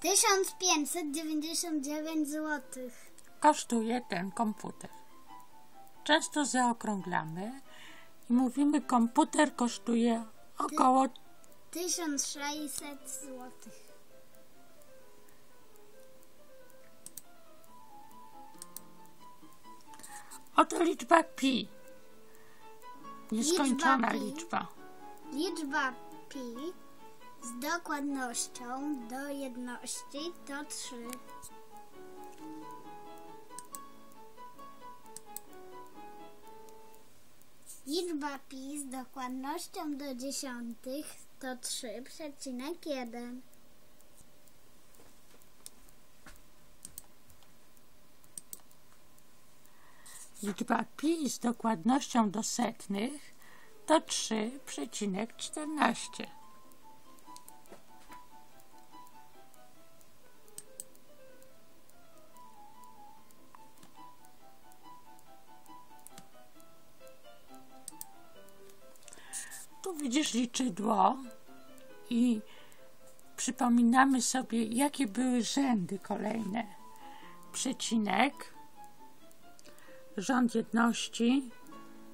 1599 zł. kosztuje ten komputer. Często zaokrąglamy i mówimy, komputer kosztuje około 1600 zł. Oto liczba pi. Nieskończona Liczba pi. liczba. Liczba pi z dokładnością do jedności to 3. Liczba pi z dokładnością do dziesiątych to 3,1. Liczba pi z dokładnością do setnych to 3,14. Widzisz liczydło i przypominamy sobie, jakie były rzędy kolejne. Przecinek, rząd jedności,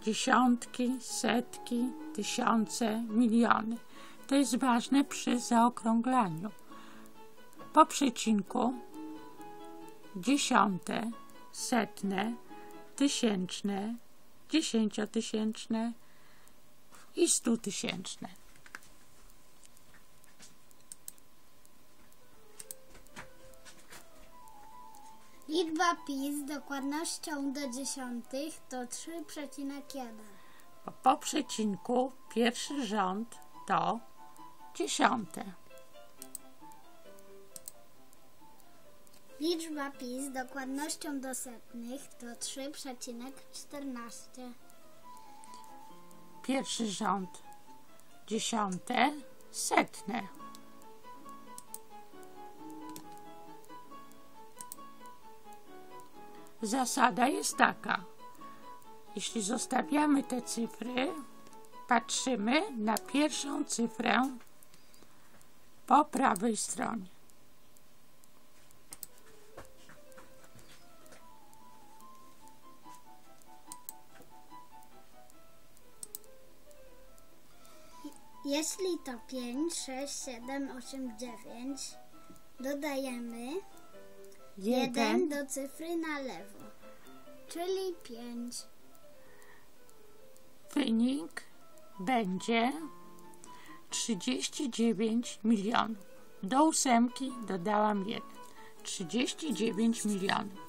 dziesiątki, setki, tysiące, miliony. To jest ważne przy zaokrąglaniu. Po przecinku dziesiąte, setne, tysięczne, dziesięciotysięczne i stutysięczne. Liczba pi z dokładnością do dziesiątych to 3,1. Po, po przecinku pierwszy rząd to dziesiąte. Liczba pi z dokładnością do setnych to 3,14. Pierwszy rząd dziesiąte, setne. Zasada jest taka. Jeśli zostawiamy te cyfry, patrzymy na pierwszą cyfrę po prawej stronie. Jeśli to 5, 6, 7, 8, 9, dodajemy 1 do cyfry na lewo, czyli 5. Wynik będzie 39 milionów. Do ósemki dodałam 1. 39 milionów.